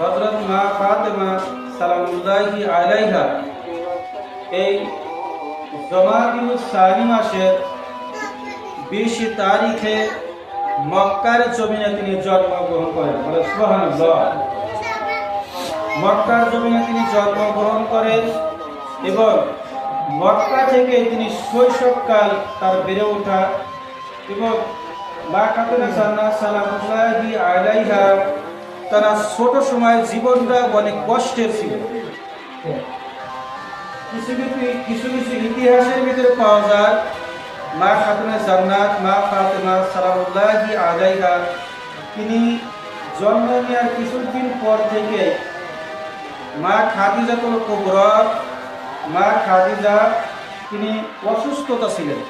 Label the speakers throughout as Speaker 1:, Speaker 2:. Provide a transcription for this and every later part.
Speaker 1: হজরত মা ফাতেমা সালামুল্লাহি আলাইহা এই জমাদিউল সানি মাসের বিশ তারিখে মক্কার জমিনে তিনি জন্মগ্রহণ করেন। বলে সুবহানাল্লাহ। মক্কার জমিনে তিনি জন্মগ্রহণ করেন এবং মক্কা থেকে তিনি শৈশবকাল তার বেড়ে ওঠা এবং মা খাতুনা সান্না সালামুল্লাহি আলাইহা তারা ছোট সময় জীবনটা অনেক কষ্টের ছিল। কিছু কিছু কিছু কিছু ইতিহাসের ভিতরে পাওয়া যায়, মা খাতুনা জান্নাত, মা ফাতেমা সালামুল্লাহি আলাইহা, তিনি জন্ম নেওয়ার কিছুদিন পর থেকে মা খাদিজা খাদিজাতুল কুবরা, মা খাদিজা, তিনি অসুস্থতা ছিলেন।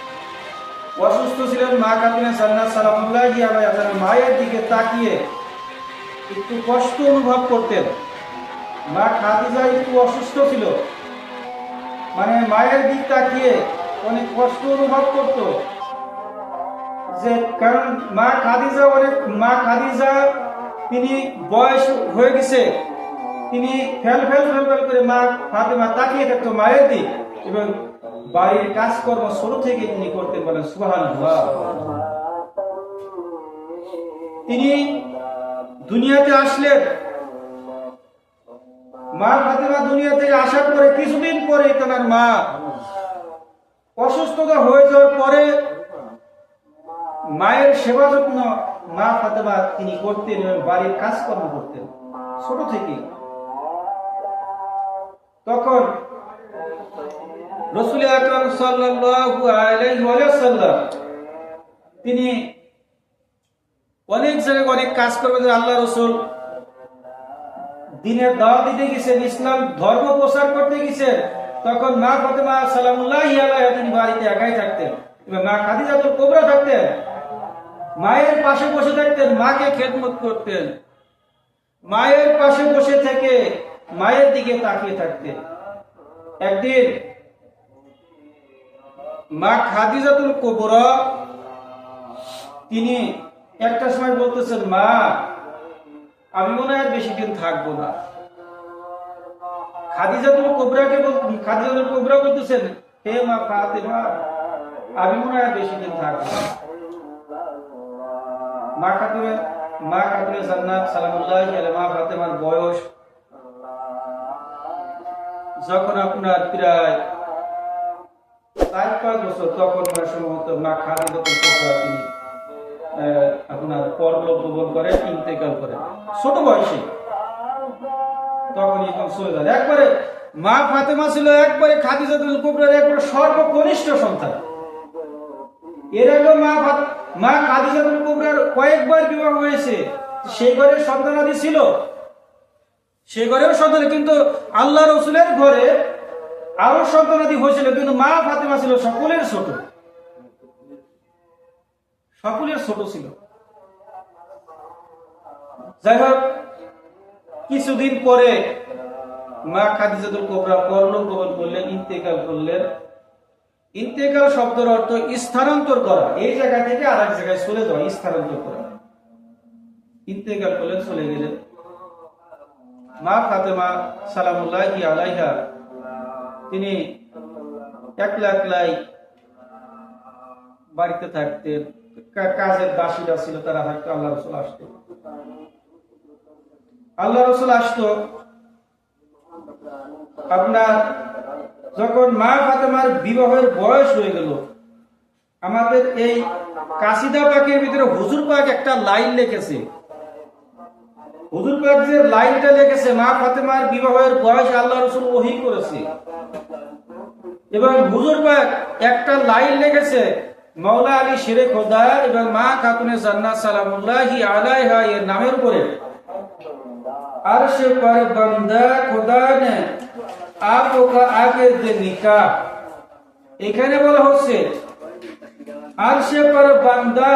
Speaker 1: অসুস্থ ছিলেন মা খাতুনা জান্নাত সালামুল্লাহি আলাইহা মায়ের দিকে তাকিয়ে একটু কষ্ট অনুভব করতেন। মা খাদিজা একটু অসুস্থ ছিল। মানে মায়ের দিক তাকিয়ে অনেক কষ্ট অনুভব করত। যে কারণ মা খাদিজা অনেক, মা খাদিজা তিনি বয়স হয়ে গেছে। তিনি ফেল ফেল ফেল ফেল করে মা ফাতেমা তাকিয়ে থাকতো মায়ের দিক এবং বাড়ির কাজকর্ম শুরু থেকে তিনি করতে পারেন সুহান তিনি দুনিয়াতে আসলেন মা ফাতেমা দুনিয়া থেকে আসার পরে, কিছুদিন পরে তার মা অসুস্থতা হয়ে যাওয়ার পরে মায়ের সেবা যত্ন মা ফাতেমা তিনি করতেন এবং বাড়ির কাজকর্ম করতেন, ছোট থেকে। তখন রসুল আকরাম সাল্লাল্লাহু আলাইহি ওয়াসাল্লাম তিনি অনেক জায়গায় অনেক কাজ করবেন আল্লাহ রসুল। দিনের দাওয়া দিতে গেছেন, ইসলাম ধর্ম প্রচার করতে গেছেন। তখন মা ফাতেমা সালামুল্লাহ তিনি বাড়িতে একাই থাকতেন। মা খাদিজাতুল কোবরা থাকতেন। মায়ের পাশে বসে থাকতেন, মাকে খেদমত করতেন। মায়ের পাশে বসে থেকে মায়ের দিকে তাকিয়ে থাকতেন। একদিন মা খাদিজাতুল কোবরা তিনি একটা সময় বলতেছেন, মা, আমি মনে হয় বেশি দিন থাকব না। কোবরাকে কোবরা বলতেছেন, হে মা ফাতেমা, আমি মনে হয় বেশি দিন থাকব না। মা মা জান্নাত, সালামুল্লাহ মা বয়স যখন আপনার প্রায় চার পাঁচ বছর, তখন সম্ভবত মা খাদিজাতুল কোবরা তিনি আপনার পরলোক ভ্রমণ করেন ইন্তেকাল করেন ছোট বয়সে। তখন চলে যান একবারে মা ফাতেমা ছিল একবারে খাদিজাতুল কুবরার একবারে সর্বকনিষ্ঠ সন্তান। এর আগে মা মা খাদিজাতুল কুবরার কয়েকবার বিবাহ হয়েছে। সেই ঘরে সন্তানাদি ছিল। সেই ঘরেও সন্তান, কিন্তু আল্লাহ রসুলের ঘরে আরও সন্তানাদি হয়েছিল, কিন্তু মা ফাতেমা ছিল সকলের ছোট। সকলের ছোট ছিল। যাই হোক, কিছুদিন পরে মা খাদিজাতুল কোবরা পরলোক গমন করলেন, ইন্তেকাল করলেন। ইন্তেকাল শব্দের অর্থ স্থানান্তর করা। এই জায়গা থেকে আর এক জায়গায় চলে যাওয়া, স্থানান্তর করা। ইন্তেকাল করলেন, চলে গেলেন। মা ফাতেমা সালামুল্লাহ আলাইহা, তিনি একলা একলাই বাড়িতে থাকতেন। কাজের দাসীরা ছিল, তারা থাকতো আল্লাহ রসুল আসতো। আল্লাহ রসুল আসতো। আপনার যখন মা ফাতেমার বিবাহের বয়স হয়ে গেল, আমাদের এই কাসিদা পাকের ভিতরে হুজুর পাক একটা লাইন লিখেছে। হুজুর পাক যে লাইনটা লিখেছে, মা ফাতেমার বিবাহের বয়স আল্লাহ রসুল ওহি করেছে। এবং হুজুর পাক একটা লাইন লিখেছে মাওলা আলী শেরে খোদা এবং মা খাতুনে জান্নাত সালামুল্লাহি আলাইহা এর নামের উপরে अर्श पर बंदा खुदा ने आपका आगे दे निकाह এখানে বলা হচ্ছে আরশে পর বান্দা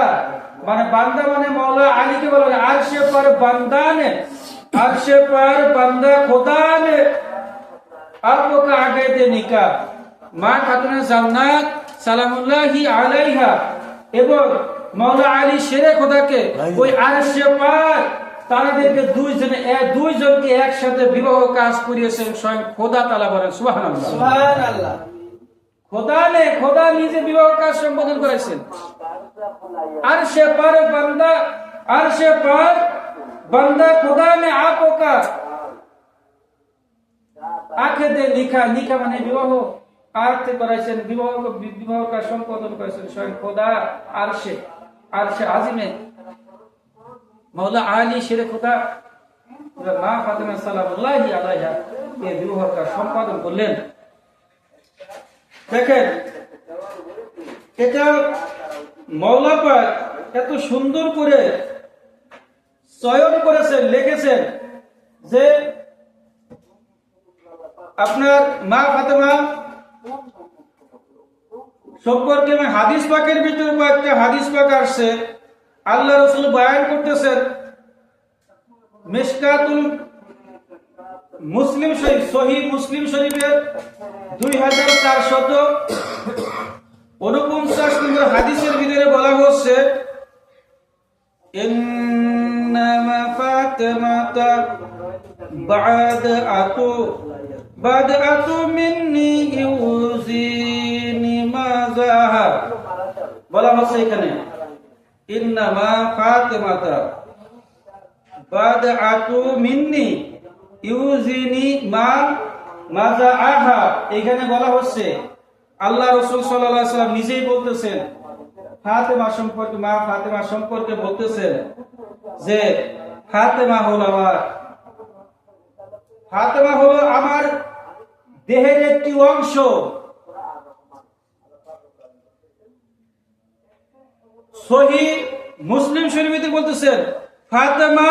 Speaker 1: মানে বান্দা মানে মৌলা আলীকে বলা হয় আরশে পর বান্দা ने আরশে পর বান্দা खुदा ने आपका आगे दे निकाह মা খাতুনে জান্নাত সালামুল্লাহি আলাইহা। এবং আলী শেরে খোদাকে ওই আরশে দুইজনকে একসাথে বিবাহ কাজ করিয়েছেন স্বয়ং খোদা তালা খোদা নে খোদা নিজে বিবাহ কাজ সম্পাদন করেছেন। আর সে বান্দা আর সে পার বান্দা খোদা নে লিখা লিখা মানে বিবাহ। আর্থে করেছেন বিবাহ বিবাহ সম্পাদন করেছেন স্বয়ং খোদা আরশে আরশে আজিমে। মৌলা আলী শেরে খোদা মা ফাতেমা সালামুল্লাহি আলাইহা এই বিবাহ কাজ সম্পাদন করলেন। দেখেন, এটা মৌলা পাক এত সুন্দর করে চয়ন করেছেন, লিখেছেন যে আপনার মা ফাতেমা সম্পর্কে আমি হাদিস পাকের ভিতরে কয়েকটা হাদিস পাক আসছে। আল্লাহ রসুল বয়ান করতেছেন, মিসকাতুল মুসলিম শরীফ সহি মুসলিম শরীফের দুই হাজার চারশত উনপঞ্চাশ নম্বর হাদিসের ভিতরে বলা হচ্ছে, ইন্নামা ফাতেমাতা বাদআতু বাদআতু মিন্নি ইউজিনি বলা হচ্ছে এখানে। ইন্নামা ফাতেমাতা বাদআতু মিন্নি ইউজিনি মা মাজা আহা এখানে বলা হচ্ছে, আল্লাহ রসুল আলাইহি সাল্লাম নিজেই বলতেছেন, ফাতেমা সম্পর্কে, মা ফাতেমা সম্পর্কে বলতেছেন যে, ফাতেমা হলো আমার, ফাতেমা হলো আমার দেহের একটি অংশ। সহি মুসলিম শরীফে বলতেছেন, ফাতেমা,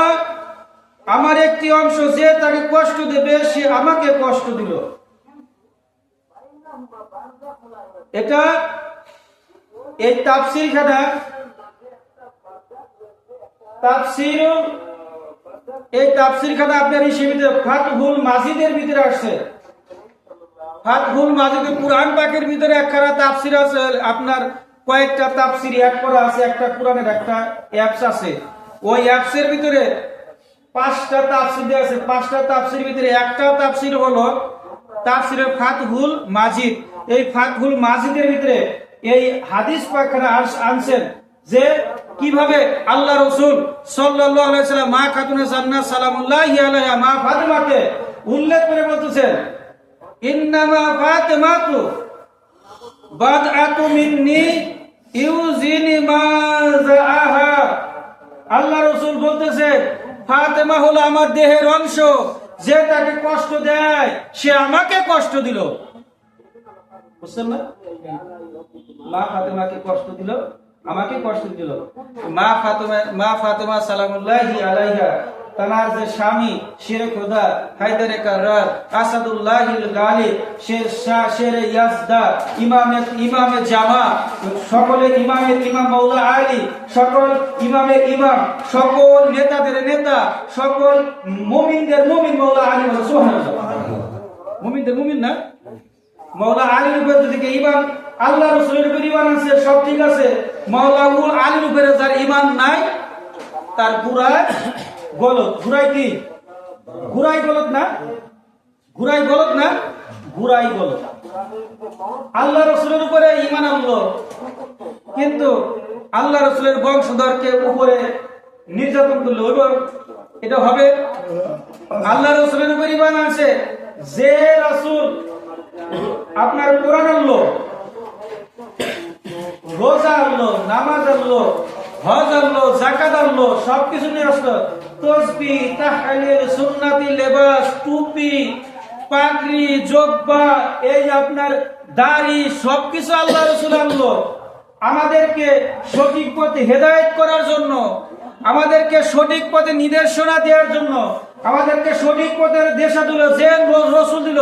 Speaker 1: আমার একটি অংশ যে তাকে কষ্ট দেবে, সে আমাকে কষ্ট দিল। এটা এই তাফসির খানা তাফসির, এই তাফসির খানা আপনার ভিতরে ফাতহুল মাজিদের ভিতরে আসছে। ফাতহুল মাজিদ কুরআন পাকের ভিতরে একখানা তাফসির আছে, আপনার কয়েকটা তাফসির, এক করা আছে, একটা কোরআনের একটা অ্যাপস আছে। ওই অ্যাপসের ভিতরে পাঁচটা তাফসির দেওয়া আছে। পাঁচটা তাপসির ভিতরে একটা তাফসির হলো তাফসিরের ফাতহুল মাজিদ। এই ফাতহুল মাজিদের ভিতরে এই হাদিস পাকখানা আস- আনছেন যে কীভাবে আল্লাহ রসুল সাল্লাম, মা খাতুনে জান্নাত সালামুল্লাহি মা ফাতেমাকে উল্লেখ করে বলতেছেন, ইন্নামা ফাতেমাতু বাদআতু মিন্নি ইউজিনি মা আল্লাহ রসুল বলতেছে, ফাতেমা হলো আমার দেহের অংশ, যে তাকে কষ্ট দেয়, সে আমাকে কষ্ট দিল। বুঝছেন না? মা ফাতেমাকে কষ্ট দিল, আমাকে কষ্ট দিল। মা ফাতেমা মা ফাতেমা সালামুল্লাহি আলাইহা। তানার যে স্বামী শের খোদা হায়দারে কার্রার আসাদুল্লাহ গালি শের শাহ শের ইয়াজদা, ইমামে ইমামে জামা, সকলে ইমামের ইমাম মৌলা আলী, সকল ইমামের ইমাম, সকল নেতাদের নেতা, সকল মুমিনদের মুমিন মৌলা আলী সুবহানাল্লাহ। মুমিনদের মুমিন না? মৌলা আলীর উপরে কেউ ইমান আল্লাহ রসুলের উপর ইমান আছে সব ঠিক আছে। মৌলা উল আলীর উপরে যার ইমান নাই, তার গুড়ায় গলত গুড়াই কি? গুড়াই গলত না? গুড়াই গলত না? গুড়াই গলত। আল্লাহ রসুলের উপরে ইমান আনলো। কিন্তু আল্লাহ রসুলের বংশধরকে উপরে নির্যাতন করল। এবং এটা হবে আল্লাহ রসুলের উপর ইমান আছে যে রাসুল আপনার কোরআন আনলো, রোজা আনলো, নামাজ আনলো হজ আনলো জাকাত আনলো, সবকিছু নিয়ে আসলো তসবি, তাহলিল, সুন্নাতি, লেবাস, টুপি, পাগড়ি, জব্বা, এই আপনার দাড়ি, সবকিছু আল্লাহ রসুল আনলো। আমাদেরকে সঠিক পথে হেদায়েত করার জন্য, আমাদেরকে সঠিক পথে নির্দেশনা দেওয়ার জন্য, আমাদেরকে সঠিক পথের দেশা দিল, যে রসুল দিল,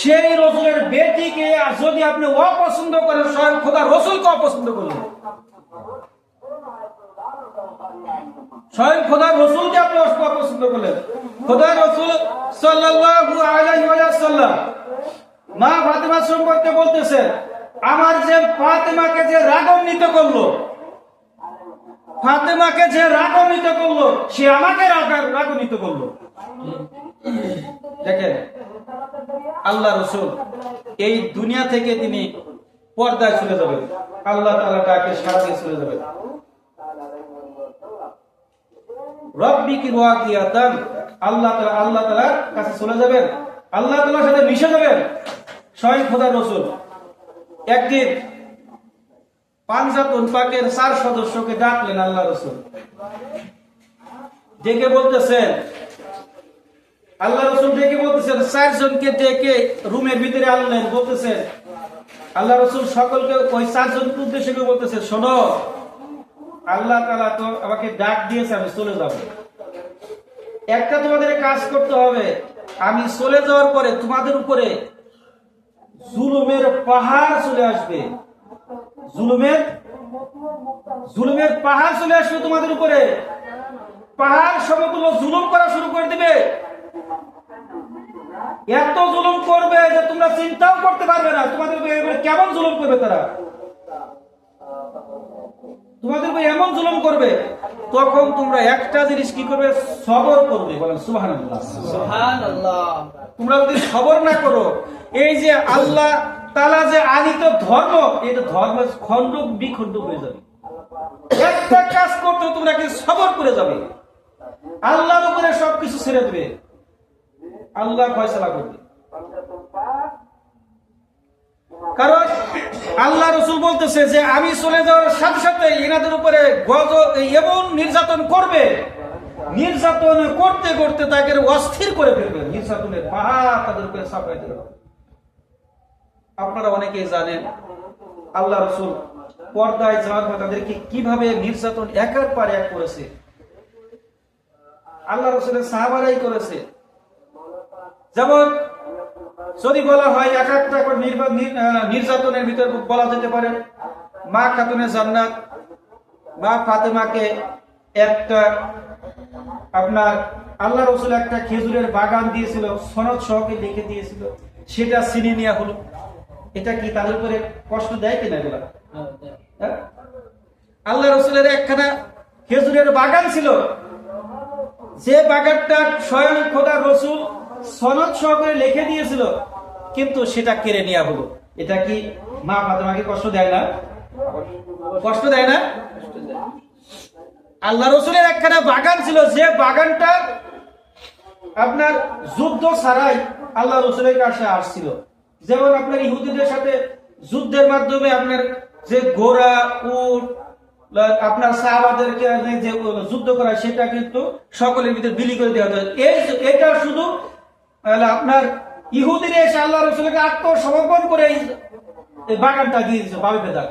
Speaker 1: সেই রসুলের বেটিকে যদি আপনি অপছন্দ করেন, স্বয়ং খোদা রসুলকে অপছন্দ করলেন। স্বয়ং রসুলকে আপনি অপছন্দ করলেন। রসুল মা ফাতেমা সম্পর্কে বলতেছেন আমার যে ফাতেমাকে যে রাগান্বিত করল, ফাতেমাকে যে রাগান্বিত করল, সে আমাকে রাগান্বিত করল। দেখেন আল্লাহ রসুল এই দুনিয়া থেকে তিনি পর্দায় চলে যাবেন। আল্লাহ তালা তাকে সারা চলে যাবেন। রব্বি কি ওয়াকিয়াতান আল্লাহ ডাকলেন আল্লাহ ডেকে বলতেছেন, আল্লাহ রসুল ডেকে বলতেছেন, চারজনকে ডেকে রুমের ভিতরে আনলেন। বলতেছেন, আল্লাহ রসুল সকলকে ওই চারজনকে উদ্দেশ্য বলতেছে শোনো আল্লাহ তালা তো আমাকে ডাক দিয়েছে, আমি চলে যাব। একটা তোমাদের কাজ করতে হবে। আমি চলে যাওয়ার পরে তোমাদের উপরে জুলুমের পাহাড় চলে আসবে। জুলুমের জুলুমের পাহাড় চলে আসবে তোমাদের উপরে। পাহাড় সমতুল্য জুলুম করা শুরু করে দিবে। এত জুলুম করবে যে তোমরা চিন্তাও করতে পারবে না। তোমাদের কেমন জুলুম করবে তারা? তোমাদের উপরে এমন জুলুম করবে তখন তোমরা একটা জিনিস কি করবে? সবর করবে। বলেন সুবহানাল্লাহ।
Speaker 2: সুবহানাল্লাহ।
Speaker 1: তোমরা যদি সবর না করো এই যে আল্লাহ তালা যে আনিত ধর্ম এটা ধর্ম খণ্ড বিখণ্ড হয়ে যাবে। একটা কাজ করতে তোমরা কি সবর করে যাবে? আল্লাহর উপরে সবকিছু ছেড়ে দেবে। আল্লাহ ফয়সালা করবে। কারণ আল্লাহ রসুল বলতেছে যে আমি চলে যাওয়ার সাথে সাথে এনাদের উপরে গজ এমন নির্যাতন করবে। নির্যাতন করতে করতে তাকে অস্থির করে ফেলবে। নির্যাতনের পাহাড় তাদের উপরে চাপাই দেবে আপনারা অনেকেই জানেন, আল্লাহ রসুল পর্দায় যাওয়ার পর তাদেরকে কীভাবে নির্যাতন একের পর এক করেছে? আল্লাহ রসুলের সাহাবারাই করেছে। যেমন যদি বলা হয় এক একটা করে নির্যাতনের ভিতর বলা যেতে পারে, মা খাতুনের জান্নাত মা ফাতেমাকে একটা আপনার আল্লাহ রসুল একটা খেজুরের বাগান দিয়েছিল, সনদ সহকে লিখে দিয়েছিল, সেটা চিনে নেওয়া হলো। এটা কি তাদের উপরে কষ্ট দেয় কিনা এগুলা? হ্যাঁ? আল্লাহ রসুলের একখানা খেজুরের বাগান ছিল। যে বাগানটা স্বয়ং খোদা রসুল সনদ সহকারে লিখে দিয়েছিল, কিন্তু সেটা কেড়ে নেওয়া হলো। এটা কি মা ফাতেমাকে কষ্ট দেয় না? কষ্ট দেয় না? আল্লাহ রসুলের একখানা বাগান ছিল, যে বাগানটা আপনার যুদ্ধ ছাড়াই আল্লাহ রসুলের কাছে আসছিল। যেমন আপনার ইহুদিদের সাথে যুদ্ধের মাধ্যমে আপনার যে ঘোড়া, উট, আপনার সাহাবাদেরকে যে যুদ্ধ করা সেটা কিন্তু সকলের ভিতরে বিলি করে দেওয়া হতো। এই এটা শুধু আহ, আপনার ইহুদিরা এসে আল্লাহ রসুলকে আত্মসমর্পণ করে এই- বাগানটা দিয়ে দিচ্ছে বাবি বেদা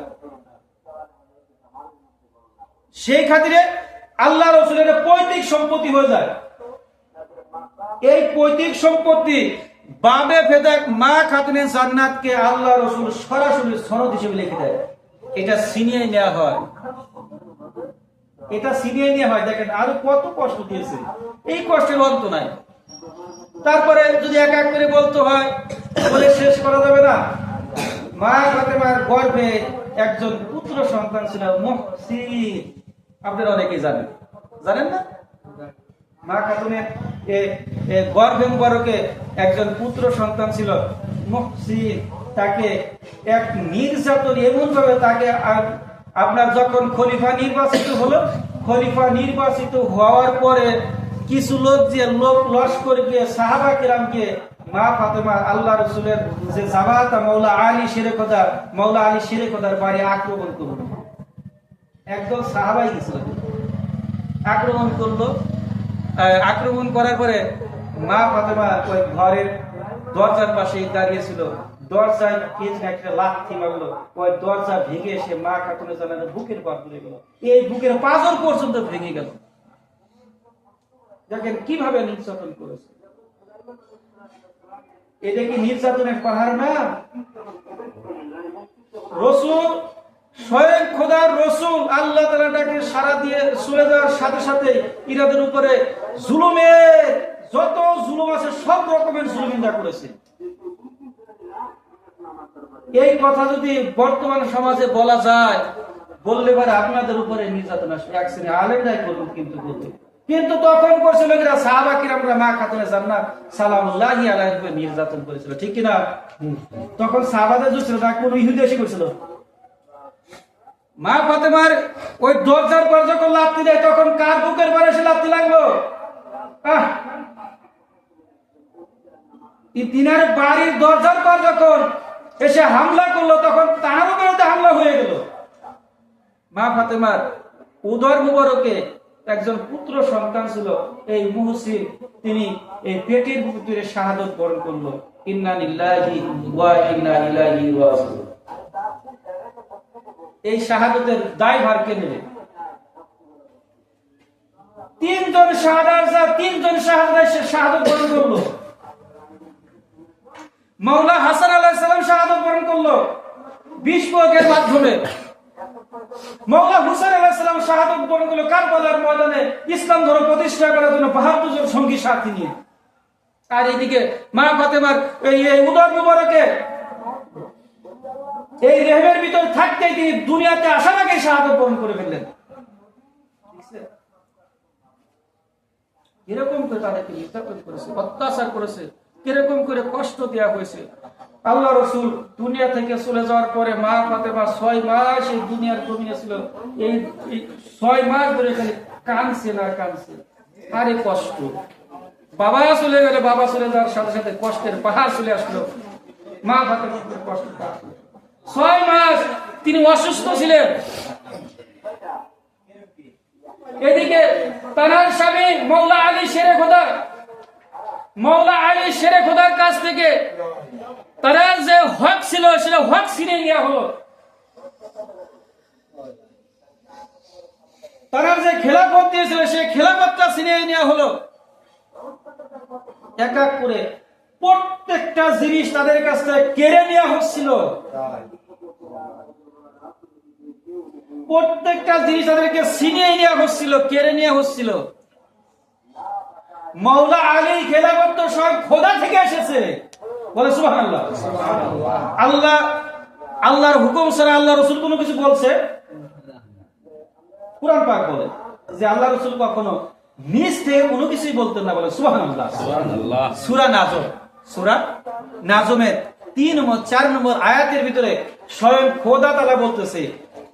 Speaker 1: সেই খাতিরে আল্লাহ রসুলের পৈতৃক সম্পত্তি হয়ে যায়। এই পৈতৃক সম্পত্তি বাবে ফেদাক মা খাতুনের জান্নাতকে আল্লাহ রসুল সরাসরি সনদ হিসেবে লিখে দেয়। এটা সিনিয়ে নেওয়া হয়। এটা সিনিয়ে নেওয়া হয়। দেখেন আরও কত কষ্ট দিয়েছে। এই কষ্টের অন্ত নাই। তারপরে যদি এক এক করে বলতে হয়, বলে শেষ করা যাবে না। মা ফাতেমার গর্ভে একজন পুত্র সন্তান ছিল, মহসিন। আপনারা অনেকেই জানেন। জানেন না? মা খাতুনের গর্ভে মুবারকে একজন পুত্র সন্তান ছিল, মহসিন। তাকে এক নির্যাতন এমন ভাবে তাকে আপনার যখন খলিফা নির্বাচিত হলো, খলিফা নির্বাচিত হওয়ার পরে কিছু লোক যে লোক লস্কর গিয়ে সাহাবা কিরামকে, মা ফাতেমা আল্লাহ রসুলের যে জামাতা মৌলা আলী শেরেকদার মৌলা আলী শেরেকদার বাড়ি আক্রমণ করল। একদল সাহাবাই গেছিল। আক্রমণ করল। আক্রমণ করার পরে মা ফাতেমা ওই ঘরের দরজার পাশে দাঁড়িয়েছিল দরজায় কে একটা লাথি মারলো। ওই দরজা ভেঙে এসে মা খাতুনে জানালে বুকের পড়ে গেল। এই বুকের পাঁচর পর্যন্ত ভেঙে গেল। দেখেন কীভাবে নির্যাতন করেছে। এটা কি নির্যাতনের পাহাড় না? রসুল, স্বয়ং খোদার রসুল আল্লাহ তালাটাকে সারা দিয়ে চলে যাওয়ার সাথে সাথে ইরাদের উপরে জুলুমের যত জুলুম আছে সব রকমের জুলুমিন্দা করেছে। এই কথা যদি বর্তমান সমাজে বলা যায়, বললে পারে আপনাদের উপরে নির্যাতন আসবে। এক শ্রেণি আলেমরাই করুন কিন্তু বলবে কিন্তু তখন করছিল এরা সাহাবা কিরামরা মা খাতুনে জান্নাত সালামুল্লাহ আলাইহি নির্যাতন করেছিল ঠিক কি না তখন সাহাবাদের যুগ ছিল না কোন ইহুদি এসে করেছিল মা ফাতেমার ওই দরজার পর যখন লাত্তি দেয় তখন কার বুকের পরে সে লাত্তি লাগল? তিনার বাড়ির দরজার পর যখন এসে হামলা করল তখন তার উপরে হামলা হয়ে গেল। মা ফাতেমার উদর মুবারকে একজন পুত্র সন্তান ছিল, এই মুহসিন, তিনি এই পেটের ভিতরে শাহাদত বরণ করল। এই শাহাদতের দায়ভার কে নেবে? তিনজন শাহাদাত তিনজন শাহাদাত শাহাদত বরণ করল। মাওলা হাসান আলাইহিস সালাম শাহাদত বরণ করল। বিশ প্রয়োগের মাধ্যমে। মৌলা হুসেন শাহাদত বরণ করল কারবালার ময়দানে। ইসলাম ধর্ম প্রতিষ্ঠা করার জন্য বাহাত্তর জন সঙ্গী সাথী নিয়ে। আর এইদিকে মা ফাতেমার এই মুবারকে, এই ভিতর তিনি দুনিয়াতে আসার আগে শাহাদত বরণ করে ফেললেন। কীরকম করে তাদেরকে নির্যাতন করেছে, অত্যাচার করেছে, কীরকম করে কষ্ট দেওয়া হয়েছে। আল্লাহ রসুল দুনিয়া থেকে চলে যাওয়ার পরে মা ফাতেমা ছয় মাস এই দুনিয়ার জমিনে ছিল। এই ছয় মাস ধরে খালি কানছে না কানছে আরে কষ্ট। বাবা চলে গেলে বাবা চলে যাওয়ার সাথে সাথে কষ্টের পাহাড় চলে আসলো। মা ফাতেমা কষ্ট ছয় মাস তিনি অসুস্থ ছিলেন। এদিকে তানার স্বামী মৌলা আলী শেরে খোদা মৌলা আলী শেরে খোদার কাছ থেকে তারা যে হক ছিল, সেটা হক ছিনে নেওয়া হলো। তারা যে খেলাফত দিয়েছিল, সেই খেলাফতটা ছিনে নেওয়া হলো। এক এক করে প্রত্যেকটা জিনিস তাদের কাছ থেকে কেড়ে নেওয়া হচ্ছিল। প্রত্যেকটা জিনিস তাদেরকে ছিনিয়ে নেওয়া হচ্ছিল, কেড়ে নেওয়া হচ্ছিল। মৌলা আলী খেলাফত তো সব খোদা থেকে এসেছে। বলে সুবাহ আল্লাহ আল্লাহ আল্লাহর হুকুম ছাড়া আল্লাহ রসুল কোনো কিছু বলছে? কোরআন পাক বলে যে আল্লাহ রসুল কখনো নিজ থেকে কোনো কিছুই বলতেন না বলে সুবাহ আল্লাহ সুরা নাজম সুরা নাজমের তিন নম্বর চার নম্বর আয়াতের ভিতরে স্বয়ং খোদা তালা বলতেছে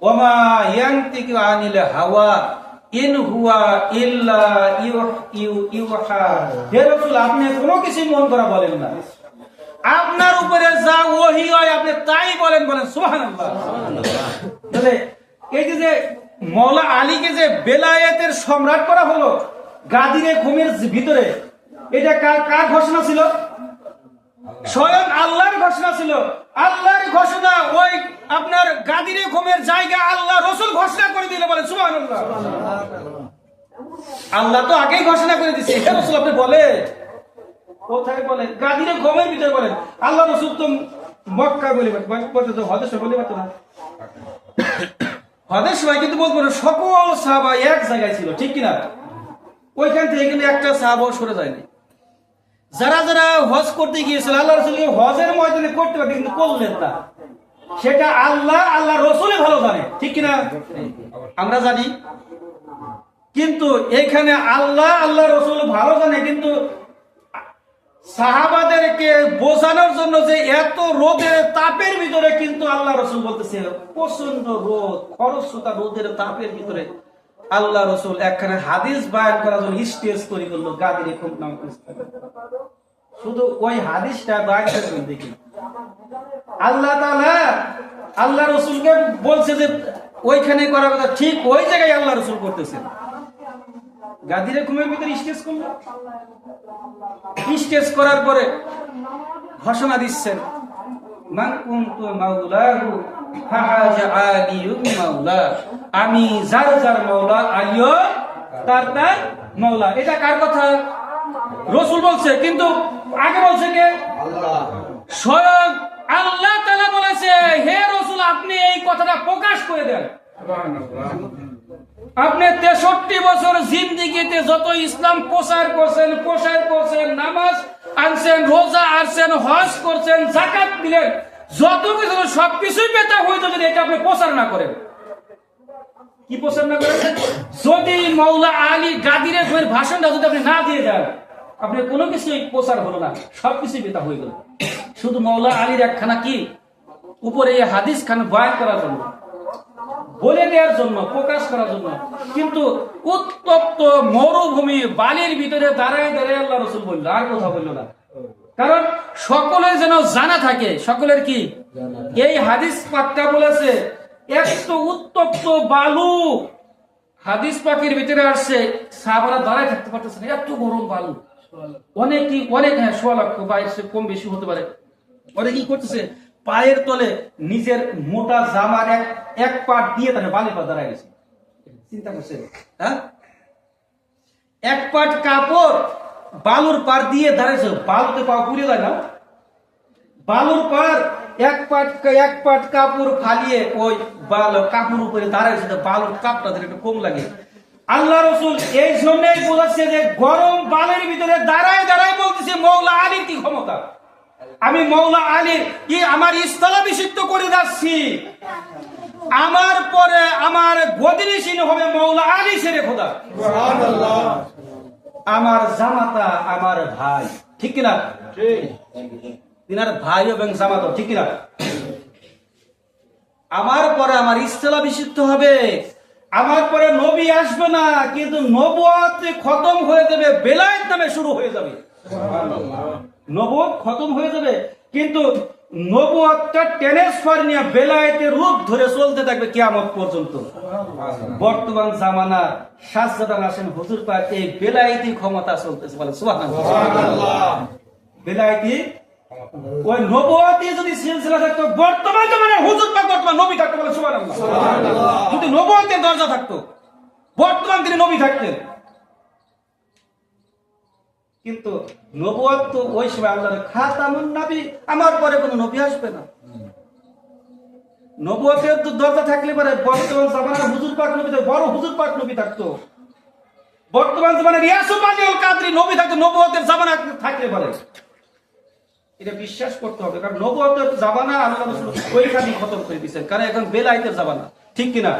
Speaker 1: ওমা ইয়ান্তিকু আনিল হাওয়া আপনি কোনো মন করা বলেন না। আপনার উপরে যা ওহি হয়, আপনি তাই বলেন বলেন এই যে মৌলা আলীকে যে বেলায়েতের সম্রাট করা হলো, গাদিরে ঘুমের ভিতরে, এটা কার কার ঘোষণা ছিল? স্বয়ং আল্লাহর ঘোষণা ছিল। আল্লাহর ঘোষণা ওই আপনার গাদিরে ঘুমের জায়গা আল্লাহ রসুল ঘোষণা করে দিলে বলে, সুবহানাল্লাহ। আল্লাহ তো আগেই ঘোষণা করে দিছে। এটা রসুল, আপনি বলে কোথায় বলেন? গাদিরে ঘুমের ভিতরে আল্লাহ রসুল তো মক্কা বলে হদেশ বলে না। কিন্তু বলব না, সকল সাহাবা এক জায়গায় ছিল, ঠিক কিনা? ওইখান থেকে কিন্তু একটা সাহাবাও সরে যায়নি। যারা যারা হজ করতে গিয়েছিল, আল্লাহ রসুল হজের ময়দানে করতে পারবে, কিন্তু করলেন না। সেটা আল্লাহ আল্লাহ রসুলে ভালো জানে, ঠিক কিনা? আমরা জানি। কিন্তু এখানে আল্লাহ আল্লাহ রসুল ভালো জানে, কিন্তু সাহাবাদেরকে বোঝানোর জন্য যে এত রোদের তাপের ভিতরে কিন্তু আল্লাহ রসুল বলতেছে প্রচণ্ড রোদ, খরস্রোতা রোদের তাপের ভিতরে। আল্লাহ রসুল একখানে হাদিস বায়ান করার জন্য স্টেজ তৈরি করল, গাদিরে খুব নাম শুধু ওই হাদিসটা বায়ান দেখি আল্লাহ তাআলা, আল্লাহ রসুলকে বলছে যে, ওইখানে করার কথা, ঠিক ওই জায়গায় আল্লাহ রসুল করতেছেন গাদিরে ঘুমের ভিতরে স্টেজ করল। স্টেজ করার পরে ঘোষণা দিচ্ছেন মান কুনতু মাওলাহু ফাহাজা আলিয়ুম মাওলা। আমি যার যার মাওলা, আলিও তার তার মাওলা। এটা কার কথা? রসুল বলছে, কিন্তু আগে বলছে কে? স্বয়ং আল্লাহ তাআলা বলেছে, হে রসুল, আপনি এই কথাটা প্রকাশ করে দেন। আপনি তেষট্টি বছর জিন্দিগিতে যত ইসলাম প্রচার করছেন, প্রসার করছেন, নামাজ আনছেন, রোজা আনছেন, হজ করছেন জাকাত দিলেন, যত কিছু সবকিছুই পেতা হইতো যদি এটা আপনি প্রচার না করেন। কি প্রচার না করেছেন যদি মৌলা আলী গাদিরে ঘরের ভাষণটা যদি আপনি না দিয়ে যান, আপনি কোনো কিছুই প্রচার হলো না, সবকিছুই বেতা হয়ে গেল। শুধু মৌলা আলীর একখানা কি? উপরে এই হাদিস খান বয়ান করার জন্য। বলে দেওয়ার জন্য, প্রকাশ করার জন্য। কিন্তু উত্তপ্ত মরুভূমি বালির ভিতরে দাঁড়ায় দাঁড়ায় আল্লাহ রসুল বলল, আর কথা বলল না। কারণ সকলের যেন জানা থাকে, সকলের কি? এই হাদিস পাকটা বলেছে, এত উত্তপ্ত বালু, হাদিস পাখির ভিতরে আসছে, সাহাবারা দাঁড়ায় থাকতে পারতেছে না, এত গরম বালু। অনেক কি অনেক হ্যাঁ সোয়া লক্ষ বা কম বেশি হতে পারে। অনেক কি করতেছে পায়ের তলে নিজের মোটা জামার এক এক পাট দিয়ে তাহলে বালি পা দাঁড়ায় গেছে। চিন্তা করছেন? হ্যাঁ? এক পাট কাপড় বালুর পার দিয়ে দাঁড়াইছে। বালুতে পা পুড়ে যায় না? বালুর পার এক পাট এক পাট কাপড় ফালিয়ে ওই বাল, কাপড় উপরে দাঁড়াইছে বালুর কাপটা ধরে একটু কম লাগে। আল্লাহ রসুল এই জন্যই বলেছে যে গরম বালের ভিতরে দাঁড়ায় দাঁড়ায় বলতেছে, মৌলা আলীর কি ক্ষমতা? আমি মৌলা আলীর কি আমার স্থলাভিষিক্ত করে যাচ্ছি। আমার পরে আমার গদিনীসীন হবে মৌলা আলী সেরে খোদা। আমার জামাতা আমার ভাই ঠিক কিনা? তিনার ভাই এবং জামাতা ঠিক কিনা? আমার পরে আমার স্থলাভিষিক্ত হবে। আমার পরে নবী আসবে না কিন্তু নবুয়াত খতম হয়ে যাবে বেলায়েত নামে শুরু হয়ে যাবে। নবুয়াত খতম হয়ে যাবে। কিন্তু নবুয়াতটা ট্রান্সফার নিয়ে বেলায়েতে রূপ ধরে চলতে থাকবে কিয়ামত পর্যন্ত। বর্তমান জামানা সাজ্জাদান আসেন হুজুর পাক এই বেলায়েতি ক্ষমতা চলতেছে বলে সুবহানাল্লাহ। বেলায়েতি ওই নবুয়াতি যদি সিলসিলা থাকতো বর্তমান জামানে হুজুর পাক বর্তমান নবী থাকতো বলে সুবহানাল্লাহ। যদি নবুয়াতের দরজা থাকতো বর্তমান তিনি নবী থাকতেন। কিন্তু নবুয়াত তো ওই সময় আল্লাহর খাতামুন নবী, আমার পরে কোনো নবী আসবে না। নবুয়াতের তো দরজা থাকলে পরে বর্তমান জামানার হুজুর পাক নবী বড় হুজুর পাক নবী থাকতো। বর্তমান জামানার রিয়াসুল আল কাদরি নবী থাকতো নবুয়াতের জামানা থাকলে পারে। এটা বিশ্বাস করতে হবে, কারণ নবুয়াতের জামানা আল্লাহ রাসূল ওইখানেই খতম করে দিয়েছেন, কারণ এখন বেলায়েতের জামানা, ঠিক কিনা?